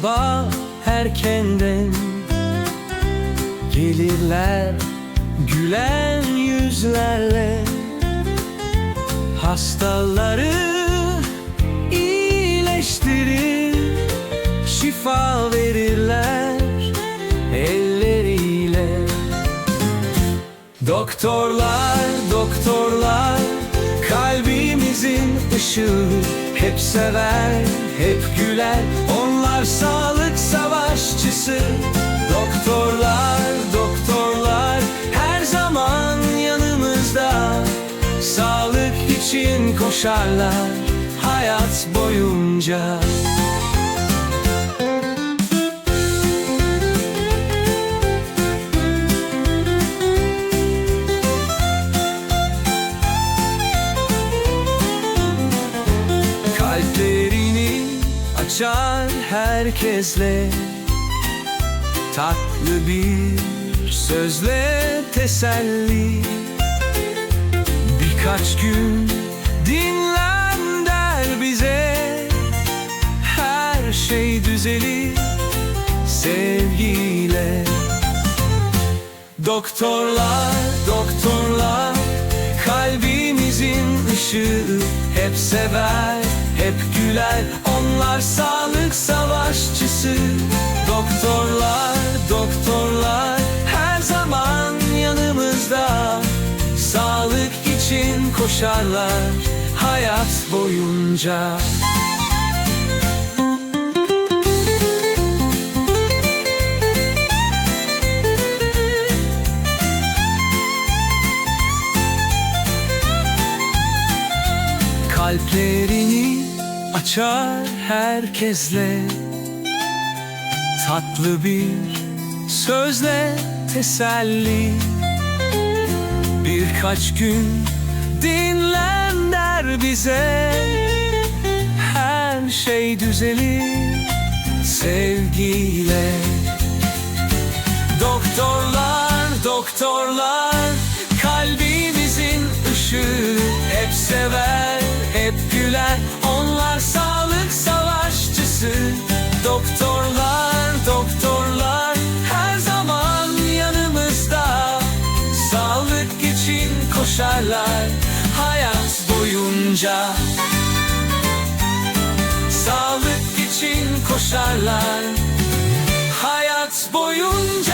sabah erkenden Gelirler gülen yüzlerle. Hastaları iyileştirir Şifa verirler elleriyle. Doktorlar, doktorlar Kalbimizin ışığı Hep sever, hep güler Onlar sağlık savaşçısı. Doktorlar, doktorlar Her zaman yanımızda. Sağlık için koşarlar Hayat boyunca. Kalplerini açar herkesle Tatlı bir sözle teselli. Birkaç gün dinlen der bize Her şey düzelir sevgiyle. Doktorlar, doktorlar Kalbimizin ışığı Hep sever, hep güler. Onlar sağlık savaşçısı. Doktorlar, doktorlar Her zaman yanımızda. Sağlık için koşarlar Hayat boyunca. Kalplerini açar herkesle. Tatlı bir sözle teselli. Birkaç gün dinlen der bize. Her şey düzelir sevgiyle. Doktorlar, doktorlar Kalbimizin ışığı. Hep sever, hep güler boyunca Sağlık için koşarlar. Hayat boyunca